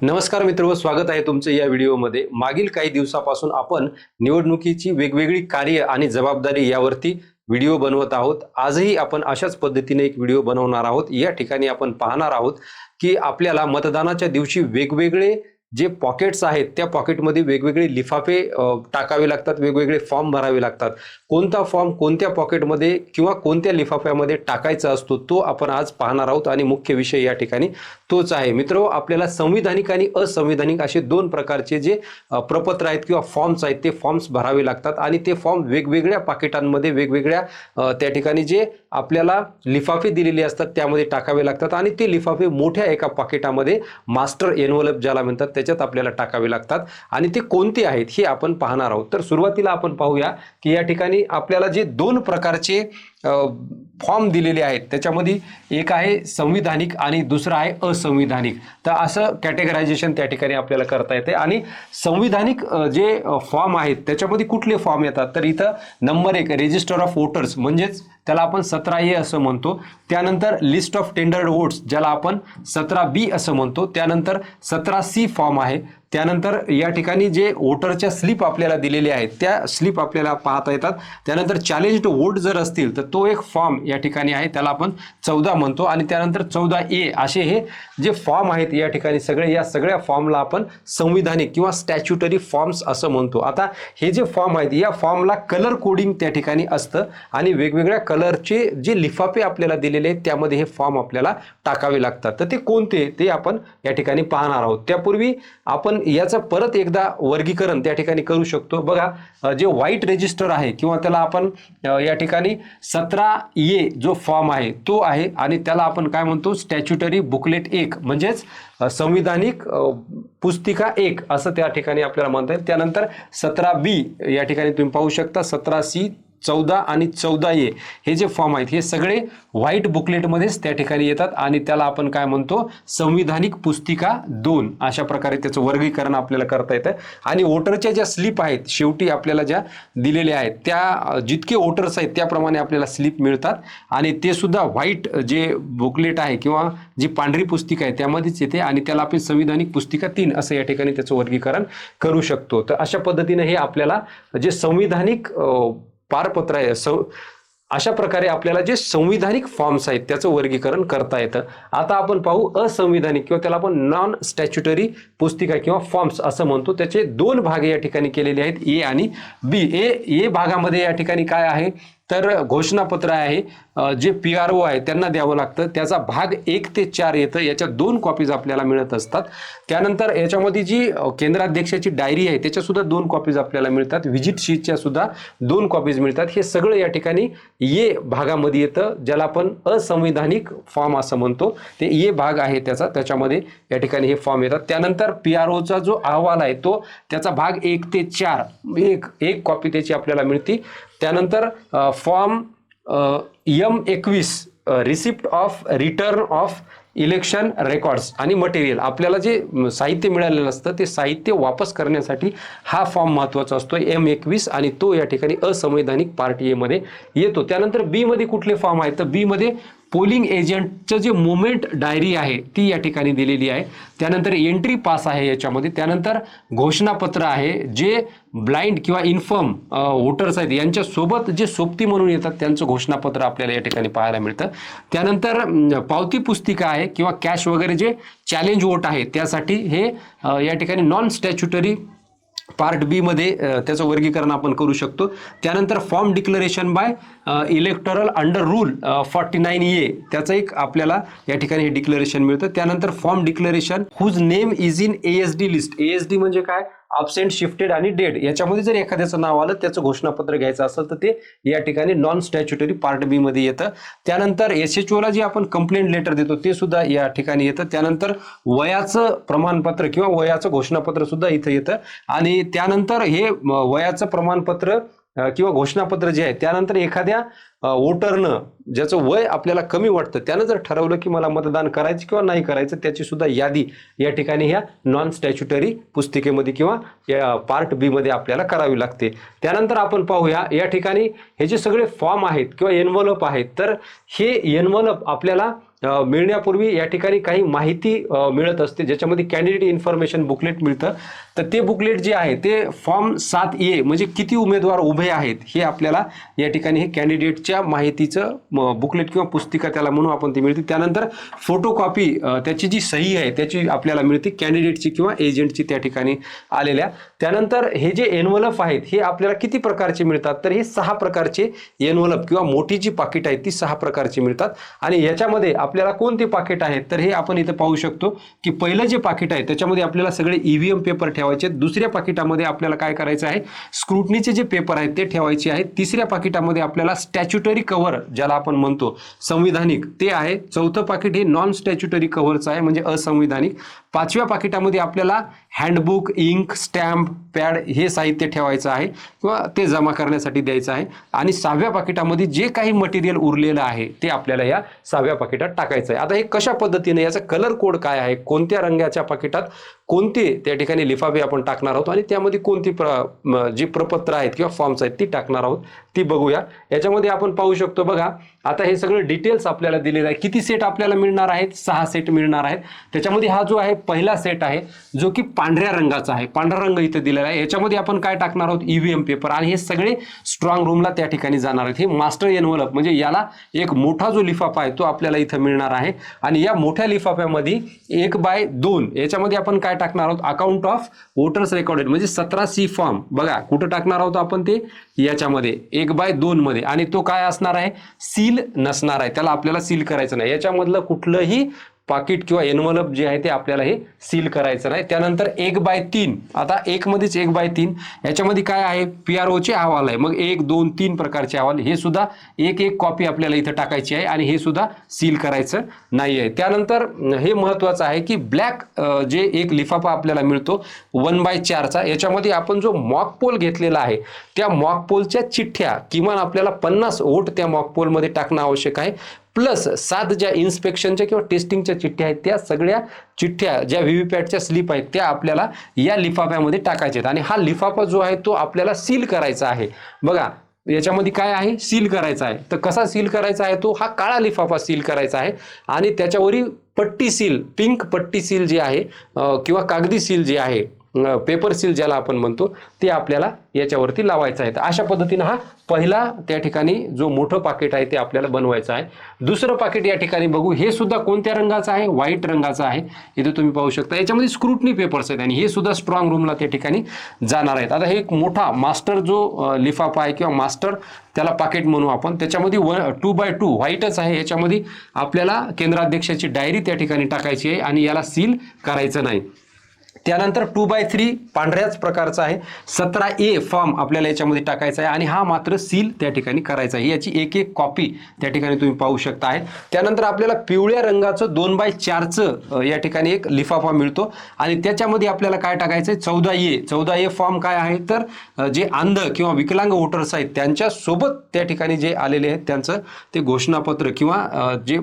नमस्कार मित्र स्वागत आहे तुमचं या व्हिडिओमध्ये. मागील काही दिवसापासून आपण निवडणुकीची वेगवेगळी कार्य आणि जबाबदारी यावरती व्हिडिओ बनवत आहोत. आजही आपण अशाच पद्धतीने एक व्हिडिओ बनवणार आहोत. या ठिकाणी आपण पाहणार आहोत की आपल्याला मतदानाच्या दिवशी वेगवेगळे जे पॉकेट्स आहेत त्या पॉकेटमध्ये वेगवेगळे लिफाफे टाकावे लागतात वेगवेगळे फॉर्म भरावे लागतात. कोणता फॉर्म कोणत्या पॉकेटमध्ये किंवा कोणत्या लिफाफ्यामध्ये टाकायचा असतो तो आपण आज पाहणार आहोत आणि मुख्य विषय या ठिकाणी तोच आहे. मित्र आपल्याला संविधानिक आणि असंविधानिक असे दोन प्रकारचे जे प्रपत्र आहेत किंवा फॉर्म्स आहेत ते फॉर्म्स भरावे लागतात आणि ते फॉर्म वेगवेगळ्या पाकिटांमध्ये वेगवेगळ्या त्या ठिकाणी जे आपल्याला लिफाफे दिलेले असतात त्यामध्ये टाकावे लागतात आणि ते लिफाफे मोठ्या एका पाकिटामध्ये मास्टर एनवलप ज्याला म्हणतात त्याच्यात आपल्याला टाकावे लागतात. आणि ते कोणते आहेत हे आपण पाहणार आहोत. तर सुरुवातीला आपण पाहूया की या ठिकाणी आपल्याला जे दोन प्रकारचे फॉर्म दिलेले आहेत त्याच्यामध्ये एक आहे संविधानिक आणि दुसरं आहे असंविधानिक. तर असं कॅटेगरायझेशन त्या ठिकाणी आपल्याला करता येते. आणि संविधानिक जे फॉर्म आहेत त्याच्यामध्ये कुठले फॉर्म येतात? तर इथं नंबर एक रजिस्टर ऑफ वोटर्स म्हणजेच त्याला आपण सतरा ए असं म्हणतो. त्यानंतर लिस्ट ऑफ टेंडर्ड वोट्स ज्याला आपण सतरा बी असं म्हणतो. त्यानंतर सतरा सी फॉर्म आहे. त्यानंतर या ठिकाणी जे वोटरच्या स्लिप आपल्याला दिलेल्या आहेत त्या स्लिप आपल्याला पाहता येतात. त्यानंतर चॅलेंज्ड वोट जर असतील तर तो एक फॉर्म या ठिकाणी आहे त्याला आपण चौदा म्हणतो. आणि त्यानंतर चौदा ए असे हे जे फॉर्म आहेत या ठिकाणी सगळे या सगळ्या फॉर्मला आपण संविधानिक किंवा स्टॅच्युटरी फॉर्म्स असं म्हणतो. आता हे जे फॉर्म आहेत या फॉर्मला कलर कोडिंग त्या ठिकाणी असतं. आणि वेगवेगळ्या कलरचे जे लिफाफे आपल्याला दिलेले आहेत त्यामध्ये हे फॉर्म आपल्याला टाकावे लागतात. तर ते कोणते? ते आपण या ठिकाणी पाहणार आहोत. त्यापूर्वी आपण याचं परत एकदा वर्गीकरण त्या ठिकाणी करू शकतो. बघा जे व्हाईट रेजिस्टर आहे किंवा त्याला आपण या ठिकाणी सतरा ए जो फॉर्म आहे तो आहे आणि त्याला आपण काय म्हणतो? स्टॅच्युटरी बुकलेट एक म्हणजेच संविधानिक पुस्तिका एक असं त्या ठिकाणी आपल्याला म्हणता येईल. त्यानंतर सतरा बी या ठिकाणी तुम्ही पाहू शकता. सतरा सी चौदा आणि चौदा ए हे जे फॉर्म आहेत हे सगळे व्हाईट बुकलेटमध्येच त्या ठिकाणी येतात. आणि त्याला आपण काय म्हणतो? संविधानिक पुस्तिका दोन अशा प्रकारे त्याचं वर्गीकरण आपल्याला करता येतं. आणि वोटरच्या ज्या स्लिप आहेत शेवटी आपल्याला ज्या दिलेल्या आहेत त्या जितके वोटर्स आहेत त्याप्रमाणे आपल्याला स्लिप मिळतात. आणि ते सुद्धा व्हाईट जे बुकलेट आहे किंवा जी पांढरी पुस्तिका आहे त्यामध्येच येते. आणि त्याला आपण संविधानिक पुस्तिका तीन असं या ठिकाणी त्याचं वर्गीकरण करू शकतो. तर अशा पद्धतीने हे आपल्याला जे संविधानिक पारपत्र आहे. सं अशा प्रकारे आपल्याला जे संविधानिक फॉर्म्स आहेत त्याचं वर्गीकरण करता येतं. आता आपण पाहू असंविधानिक किंवा त्याला आपण नॉन स्टॅच्युटरी पुस्तिका किंवा फॉर्म्स असं म्हणतो. त्याचे दोन भाग या ठिकाणी केलेले आहेत ए आणि बी. ए ए भागामध्ये या ठिकाणी काय आहे? तर घोषणापत्र आहे जे पी आर ओ आहे त्यांना द्यावं लागतं. त्याचा भाग एक ते चार येतं. याच्या दोन कॉपीज आपल्याला मिळत असतात. त्यानंतर याच्यामध्ये जी केंद्राध्यक्षाची डायरी आहे त्याच्यासुद्धा दोन कॉपीज आपल्याला मिळतात. व्हिजिट शीटच्या सुद्धा दोन कॉपीज मिळतात. हे सगळं या ठिकाणी ये भागामध्ये येतं ज्याला आपण असंवैधानिक फॉर्म असं म्हणतो. ते ये भाग आहे त्याचा. त्याच्यामध्ये या ठिकाणी हे फॉर्म येतात. त्यानंतर पी आर ओचा जो अहवाल आहे तो त्याचा भाग एक ते चार एक एक कॉपी त्याची आपल्याला मिळते. त्यानंतर फॉर्म यम एकवीस receipt of return of election records आणि मटेरियल. आपल्याला जे साहित्य मिळालेलं असतं ते साहित्य वापस करण्यासाठी हा फॉर्म महत्त्वाचा असतो. एम एकवीस आणि तो या ठिकाणी असंवैधानिक पार्ट एमध्ये येतो. त्यानंतर बीमध्ये कुठले फॉर्म आहेत? तर बीमध्ये पोलिंग एजंटचं जे मुवमेंट डायरी आहे ती या ठिकाणी दिलेली आहे. त्यानंतर एंट्री पास आहे याच्यामध्ये. त्यानंतर घोषणापत्र आहे जे ब्लाइंड किंवा इन्फर्म वोटर्स आहेत यांच्यासोबत जे सोबती म्हणून येतात त्यांचं घोषणापत्र आपल्याला या ठिकाणी पाहायला मिळतं. त्यानंतर पावती पुस्तिका आहे किंवा कॅश वगैरे जे चॅलेंज वोट आहे त्यासाठी हे या ठिकाणी नॉन स्टॅच्युटरी पार्ट बी मध्ये त्याचं वर्गीकरण आपण करू शकतो. त्यानंतर form declaration by electoral under rule forty nine A त्याचं एक आपल्याला या ठिकाणी हे डिक्लरेशन मिळतं. त्यानंतर form declaration whose name is in A S D list A S D म्हणजे काय? अबसेंट शिफ्टेड आणि डेड याच्यामध्ये जर एखाद्याचं नाव आलं त्याचं घोषणापत्र घ्यायचं असेल तर ते या ठिकाणी नॉन स्टॅच्युटरी पार्ट बी मध्ये येतं. त्यानंतर एस एच ओला जे आपण कंप्लेंट लेटर देतो ते सुद्धा या ठिकाणी येतं. त्यानंतर वयाचं प्रमाणपत्र किंवा वयाचं घोषणापत्र सुद्धा इथं येतं. आणि त्यानंतर हे वयाचं प्रमाणपत्र किंवा घोषणापत्र जे आहे त्यानंतर एखाद्या वोटरनं ज्याचं वय आपल्याला कमी वाटतं त्यानं जर ठरवलं की मला मतदान करायचं किंवा नाही करायचं त्याची सुद्धा यादी या ठिकाणी ह्या नॉन स्टॅच्युटरी पुस्तिकेमध्ये किंवा या पार्ट बीमध्ये आपल्याला करावी लागते. त्यानंतर आपण पाहूया या ठिकाणी हे जे सगळे फॉर्म आहेत किंवा एनवलप आहेत तर हे एनवलप आपल्याला मिळण्यापूर्वी या ठिकाणी काही माहिती मिळत असते. ज्याच्यामध्ये कॅन्डिडेट इन्फॉर्मेशन बुकलेट मिळतं. तर ते बुकलेट जे आहे ते फॉर्म सात ए म्हणजे किती उमेदवार उभे आहेत हे आपल्याला या ठिकाणी हे कॅन्डिडेटच्या माहितीचं बुकलेट किंवा पुस्तिका त्याला म्हणून आपण ती मिळते. त्यानंतर फोटोकॉपी त्याची जी सही आहे त्याची आपल्याला मिळते कॅन्डिडेटची किंवा एजंटची त्या ठिकाणी आलेल्या. त्यानंतर हे जे एनवलप आहेत हे आपल्याला किती प्रकारचे मिळतात? तर हे सहा प्रकारचे एनवलप किंवा मोठी जी पाकिट आहेत ती सहा प्रकारची मिळतात. आणि याच्यामध्ये आपल्याला कोणते पाकिट आहेत? तर हे आपण इथं पाहू शकतो की पहिलं जे पाकिट आहे त्याच्यामध्ये आपल्याला सगळे ईव्हीएम पेपर ठेवायचे आहेत. दुसऱ्या पाकिटामध्ये आपल्याला काय करायचं आहे? स्क्रुटनीचे जे पेपर आहेत ते ठेवायचे आहेत. तिसऱ्या पाकिटामध्ये आपल्याला स्टॅच्युटरी कव्हर ज्याला आपण म्हणतो संविधानिक ते आहे. चौथं पाकिट हे नॉन स्टॅच्युटरी कव्हरचं आहे म्हणजे असंविधानिक. पाचव्या पाकिटामध्ये आपल्याला हँडबुक इंक स्टॅम्प पॅड हे साहित्य ठेवायचं आहे किंवा ते जमा करण्यासाठी द्यायचं आहे. आणि सहाव्या पाकिटामध्ये जे काही मटेरियल उरलेलं आहे ते आपल्याला या सहाव्या पाकिटात टाकायचं आहे. आता हे कशा पद्धतीने याचा कलर कोड काय आहे? कोणत्या रंगाच्या पाकिटात कोणते त्या ठिकाणी लिफाफे आपण टाकणार आहोत? आणि त्यामध्ये कोणती प्र जे जी प्रपत्र आहेत किंवा फॉर्म्स आहेत ती टाकणार आहोत ती बघूया. याच्यामध्ये आपण पाहू शकतो बघा आता हे सगळं डिटेल्स आपल्याला दिलेलं आहे. किती सेट आपल्याला मिळणार आहेत? सहा सेट मिळणार आहेत. त्याच्यामध्ये हा जो आहे पहिला सेट आहे जो की पा पांढऱ्या रंगाचा आहे. पांढरा रंग इथे दिलेला आहे. याच्यामध्ये आपण काय टाकणार आहोत? ईव्हीएम पेपर आणि हे सगळे स्ट्रॉंग रूमला त्या ठिकाणी जाणार आहेत. हे मास्टर एनवलप म्हणजे याला एक मोठा जो लिफाफा आहे तो आपल्याला इथं मिळणार आहे. आणि या मोठ्या लिफाफ्यामध्ये एक बाय दोन याच्यामध्ये आपण काय टाकणार आहोत? अकाउंट ऑफ वोटर्स रेकॉर्डेड म्हणजे सतरा सी फॉर्म बघा कुठं टाकणार आहोत आपण ते? याच्यामध्ये. एक बाय दोन मध्ये. आणि तो काय असणार आहे? सील नसणार आहे. त्याला आपल्याला सील करायचं नाही. याच्यामधलं कुठलंही पाकिट किंवा एनवलप जे आहे ते आपल्याला हे सील करायचं नाही. त्यानंतर एक बाय तीन आता एक मध्येच एक बाय तीन याच्यामध्ये काय आहे? पी आर ओचे अहवाल आहे. मग एक दोन तीन प्रकारचे अहवाल हे सुद्धा एक एक कॉपी आपल्याला इथं टाकायची आहे आणि हे सुद्धा सील करायचं नाही आहे. त्यानंतर हे महत्वाचं आहे की ब्लॅक जे एक लिफाफा आपल्याला मिळतो वन बाय चारचा याच्यामध्ये आपण जो मॉक पोल घेतलेला आहे त्या मॉक पोलच्या चिठ्ठ्या किमान आपल्याला पन्नास वोट त्या मॉक पोलमध्ये टाकणं आवश्यक आहे. प्लस सात ज्या इन्स्पेक्शनच्या किंवा टेस्टिंगच्या चिठ्ठ्या आहेत त्या सगळ्या चिठ्ठ्या ज्या व्ही व्ही पॅटच्या स्लिप आहेत त्या आपल्याला या लिफाफ्यामध्ये टाकायच्या आहेत. आणि हा लिफाफा जो आहे तो आपल्याला सील करायचा आहे. बघा याच्यामध्ये काय आहे? सील करायचा आहे. तर कसा सील करायचा आहे तो? हा काळा लिफाफा सील करायचा आहे. आणि त्याच्यावरील पट्टी सील पिंक पट्टी सील जी आहे किंवा कागदी सील जी आहे पेपर सील ज्याला आपण म्हणतो ते आपल्याला याच्यावरती लावायचं आहे. अशा पद्धतीनं हा पहिला त्या ठिकाणी जो मोठं पाकिट आहे ते आपल्याला बनवायचं आहे. दुसरं पाकिट या ठिकाणी बघू. हे सुद्धा कोणत्या रंगाचं आहे? व्हाईट रंगाचं आहे. इथे तुम्ही पाहू शकता. याच्यामध्ये स्क्रुटनी पेपर्स आहेत आणि हे सुद्धा स्ट्रॉंग रूमला त्या ठिकाणी जाणार आहेत. आता हे एक मोठा मास्टर जो लिफाफा आहे किंवा मास्टर त्याला पाकिट म्हणू आपण. त्याच्यामध्ये व टू बाय टू व्हाईटच आहे. याच्यामध्ये आपल्याला केंद्राध्यक्षाची डायरी त्या ठिकाणी टाकायची आहे आणि याला सील करायचं नाही. त्यानंतर टू बाय थ्री पांढऱ्याच प्रकारचा आहे. सतरा ए फॉर्म आपल्याला याच्यामध्ये टाकायचा आहे आणि हा मात्र सील त्या ठिकाणी करायचा आहे. याची एक एक कॉपी त्या ठिकाणी तुम्ही पाहू शकता आहे. त्यानंतर आपल्याला पिवळ्या रंगाचं दोन बाय चारचं या ठिकाणी एक लिफाफा मिळतो. आणि त्याच्यामध्ये आपल्याला काय टाकायचं आहे? चौदा ए चौदा ए फॉर्म काय आहे? तर जे अंध किंवा विकलांग वोटर्स आहेत त्यांच्यासोबत त्या ठिकाणी जे आलेले आहेत त्यांचं ते घोषणापत्र किंवा जे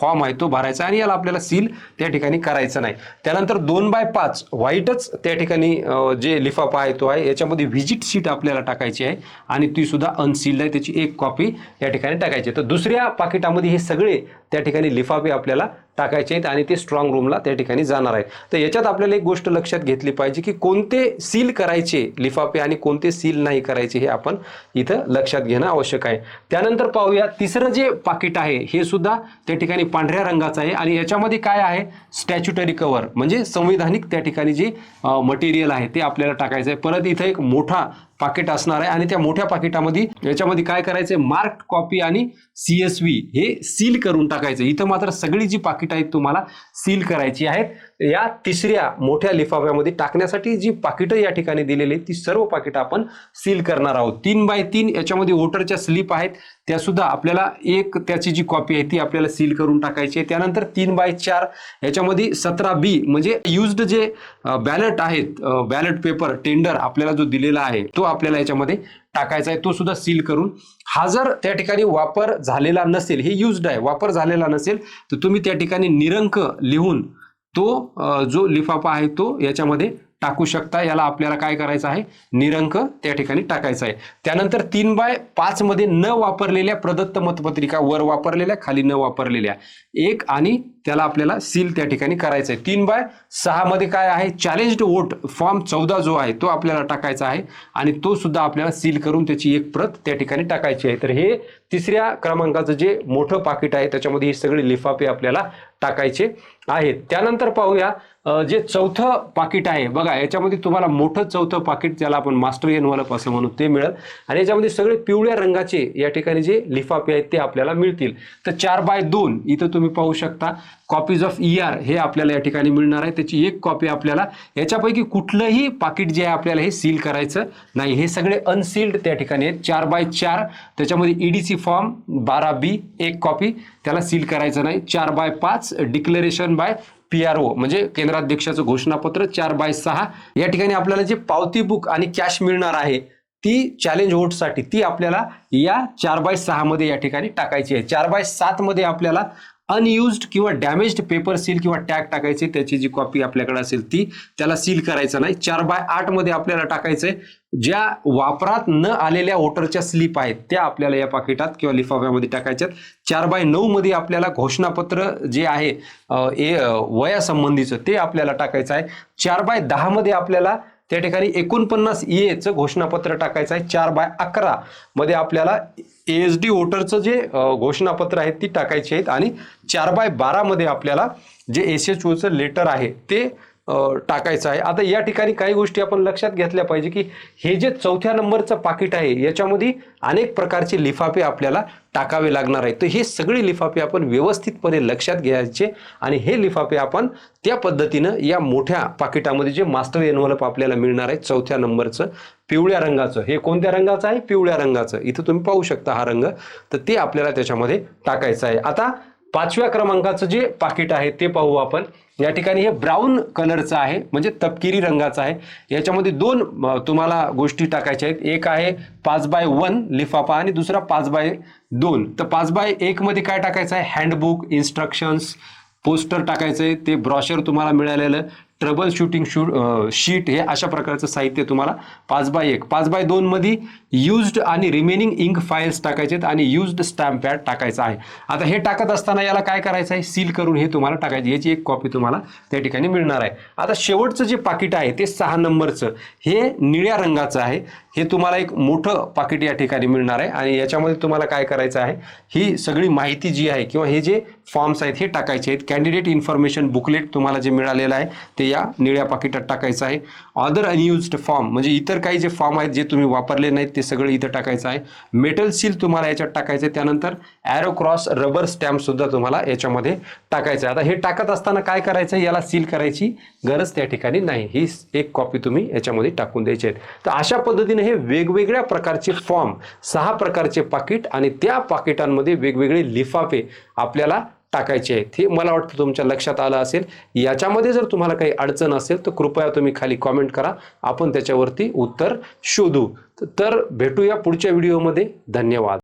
फॉर्म आहे तो भरायचा आणि याला आपल्याला सील त्या ठिकाणी करायचं नाही. त्यानंतर दोन बाय पाच. व्हाईटच त्या ठिकाणी जे लिफाफा आहे तो आहे याच्यामध्ये व्हिजिट सीट आपल्याला टाकायची आहे आणि ती सुद्धा अनसील्ड आहे त्याची एक कॉपी या ठिकाणी टाकायची आहे. तर दुसऱ्या पाकिटामध्ये हे सगळे त्या ठिकाणी लिफाफे आपल्याला टाकायचे आहेत आणि ते स्ट्रॉंग रूमला त्या ठिकाणी जाणार आहेत तर याच्यात आपल्याला एक गोष्ट लक्षात घेतली पाहिजे की कोणते सील करायचे लिफाफे आणि कोणते सील नाही करायचे हे आपण इथं लक्षात घेणं आवश्यक आहे. त्यानंतर पाहूया तिसरं जे पाकिट आहे हे सुद्धा त्या ठिकाणी पांढऱ्या रंगाचं आहे आणि याच्यामध्ये काय आहे? स्टॅच्युटरी कवर म्हणजे संविधानिक त्या ठिकाणी जे मटेरियल आहे ते आपल्याला टाकायचं आहे. परत इथं एक मोठा पाकिट असणार आहे. आणि त्या मोठ्या पाकिटामध्ये याच्यामध्ये काय करायचंय? मार्क कॉपी आणि सी एस व्ही हे सील करून टाकायचं. इथं मात्र सगळी जी पाकिट आहेत तुम्हाला सील करायची आहेत. या तिसऱ्या मोठ्या लिफाफ्यामध्ये टाकण्यासाठी जी पाकिटं या ठिकाणी दिलेली आहेत ती सर्व पाकिटं आपण सील करणार आहोत. तीन बाय तीन याच्यामध्ये वोटरच्या स्लिप आहेत. त्यासुद्धा आपल्याला एक त्याची जी कॉपी आहे ती आपल्याला सील करून टाकायची आहे. त्यानंतर तीन बाय चार याच्यामध्ये सतरा बी म्हणजे युज्ड जे बॅलट आहेत बॅलट पेपर टेंडर आपल्याला जो दिलेला आहे तो आपल्याला याच्यामध्ये टाकायचा आहे. तो सुद्धा सील करून हा जर त्या ठिकाणी वापर झालेला नसेल हे युज्ड आहे वापर झालेला नसेल तर तुम्ही त्या ठिकाणी निरंक लिहून तो जो लिफाफा आहे तो याच्यामध्ये टाकू शकता. याला आपल्याला काय करायचं आहे? निरंक त्या ठिकाणी टाकायचा आहे. त्यानंतर तीन बाय पाच मध्ये न वापरलेल्या प्रदत्त मतपत्रिका वर वापरलेल्या खाली न वापरलेल्या. एक आणि त्याला आपल्याला सील त्या ठिकाणी करायचं आहे तीन बाय सहा मध्ये काय आहे? चॅलेंज्ड वोट फॉर्म चौदा जो आहे तो आपल्याला टाकायचा आहे आणि तो सुद्धा आपल्याला सील करून त्याची एक प्रत त्या ठिकाणी टाकायची आहे. तर हे तिसऱ्या क्रमांकाचं जे मोठं पाकिट आहे त्याच्यामध्ये ही सगळी लिफाफे आपल्याला टाकायचे आहेत. त्यानंतर पाहूया जे चौथं पाकिट आहे बघा याच्यामध्ये तुम्हाला मोठं चौथं पाकिट ज्याला आपण मास्टर एनवलप असं म्हणू ते मिळेल. आणि याच्यामध्ये सगळे पिवळ्या रंगाचे या ठिकाणी जे लिफाफे आहेत ते आपल्याला मिळतील. तर चार बाय दोन इथं तुम्ही पाहू शकता कॉपीज ऑफ ई आर हे आपल्याला या ठिकाणी मिळणार आहे. त्याची एक कॉपी आपल्याला याच्यापैकी कुठलंही पाकिट जे आहे आपल्याला हे सील करायचं नाही. हे सगळे अनसील्ड त्या ठिकाणी आहेत. चार बाय चार त्याच्यामध्ये ईडीसी फॉर्म बारा बी एक कॉपी त्याला सील करायचं नाही. चार बाय पाच declaration by P R O म्हणजे केंद्राध्यक्षाचं घोषणापत्र चार बाय सहा. या ठिकाणी आपल्याला जे पावती बुक आणि कॅश मिळणार आहे ती चॅलेंज वोटसाठी ती आपल्याला या चार बाय सहा मध्ये या ठिकाणी टाकायची आहे. चार बाय सात मध्ये आपल्याला अनयुज्ड किंवा डॅमेज्ड पेपर सील किंवा टॅग टाकायचे त्याची जी कॉपी आपल्याकडे असेल ती त्याला सील करायचं नाही. चार बाय आठमध्ये आपल्याला टाकायचंय. ज्या वापरात न आलेल्या वोटरच्या स्लिप आहेत त्या आपल्याला या पाकिटात किंवा लिफाफ्यामध्ये टाकायच्यात. चार बाय नऊ मध्ये आपल्याला घोषणापत्र जे आहे ए वयासंबंधीचं ते आपल्याला टाकायचं आहे. चार बाय दहामध्ये आपल्याला त्या ठिकाणी एकोणपन्नास e एचं घोषणापत्र टाकायचं आहे चार बाय अकरा. मध्ये आपल्याला एस डी वोटरचं जे घोषणापत्र आहेत ती टाकायची आहेत. आणि चार बाय बारामध्ये आपल्याला जे एस एच ओचं लेटर आहे ते टाकायचं आहे. आता या ठिकाणी काही गोष्टी आपण लक्षात घेतल्या पाहिजे की हे जे चौथ्या नंबरचं पाकिट आहे याच्यामध्ये अनेक प्रकारचे लिफाफे आपल्याला टाकावे लागणार आहे तर हे सगळे लिफाफे आपण व्यवस्थितपणे लक्षात घ्यायचे आणि हे लिफाफे आपण त्या पद्धतीनं या मोठ्या पाकिटामध्ये जे मास्टर एनव्हलप आपल्याला मिळणार आहे चौथ्या नंबरचं पिवळ्या रंगाचं. हे कोणत्या रंगाचं आहे? पिवळ्या रंगाचं. इथं तुम्ही पाहू शकता हा रंग. तर ते आपल्याला त्याच्यामध्ये टाकायचं आहे. आता पाचव्या क्रमांकाचं जे पाकिट आहे ते पाहू आपण. या ठिकाणी हे ब्राऊन कलरचं आहे म्हणजे तपकिरी रंगाचं आहे. याच्यामध्ये दोन तुम्हाला गोष्टी टाकायच्या आहेत. एक आहे पाच बाय वन लिफाफा आणि दुसरा पाच बाय दोन. तर पाच बाय एकमध्ये काय टाकायचं आहे? हँडबुक इन्स्ट्रक्शन्स पोस्टर टाकायचं आहे. ते ब्रॉशर तुम्हाला मिळालेलं. ट्रबल शूटिंग शूट शीट हे अशा प्रकारचं साहित्य तुम्हाला पाच बाय एक पाच बाय दोनमध्ये युज्ड आणि रिमेनिंग इंक फाईल्स टाकायचे आहेत आणि युज्ड स्टॅम्प पॅड टाकायचा आहे. आता हे टाकत असताना याला काय करायचं आहे? सील करून हे तुम्हाला टाकायचे. याची एक कॉपी तुम्हाला त्या ठिकाणी मिळणार आहे. आता शेवटचं जे पाकिट आहे ते सहा नंबरचं हे निळ्या रंगाचं आहे. हे तुम्हाला एक मोठं पाकिट या ठिकाणी मिळणार आहे आणि याच्यामध्ये तुम्हाला काय करायचं आहे? ही सगळी माहिती जी आहे किंवा हे जे फॉर्म्स आहेत हे टाकायचे आहेत. कॅन्डिडेट इन्फॉर्मेशन बुकलेट तुम्हाला जे मिळालेलं आहे ते या निळ्या पाकिटात टाकायचं आहे. अदर अनयुज्ड फॉर्म म्हणजे इतर काही जे फॉर्म आहेत जे तुम्ही वापरले नाहीत ते सगळं इथं टाकायचं आहे. मेटल सील तुम्हाला याच्यात टाकायचं आहे. त्यानंतर ॲरो क्रॉस रबर स्टॅम्प सुद्धा तुम्हाला याच्यामध्ये टाकायचं आहे. आता हे टाकत असताना काय करायचं आहे? याला सील करायची गरज त्या ठिकाणी नाही. ही एक कॉपी तुम्ही याच्यामध्ये टाकून द्यायची आहे. तर अशा पद्धतीने हे वेगवेगळ्या प्रकारचे फॉर्म सहा प्रकारचे पाकिट आणि त्या पाकिटांमध्ये वेगवेगळे लिफाफे आपल्याला टाकायचे आहेत. हे मला वाटतं तुमच्या लक्षात आलं असेल. याच्यामध्ये जर तुम्हाला काही अडचण असेल तर कृपया तुम्ही खाली कॉमेंट करा. आपण त्याच्यावरती उत्तर शोधू. तर भेटूया पुढच्या व्हिडिओमध्ये धन्यवाद.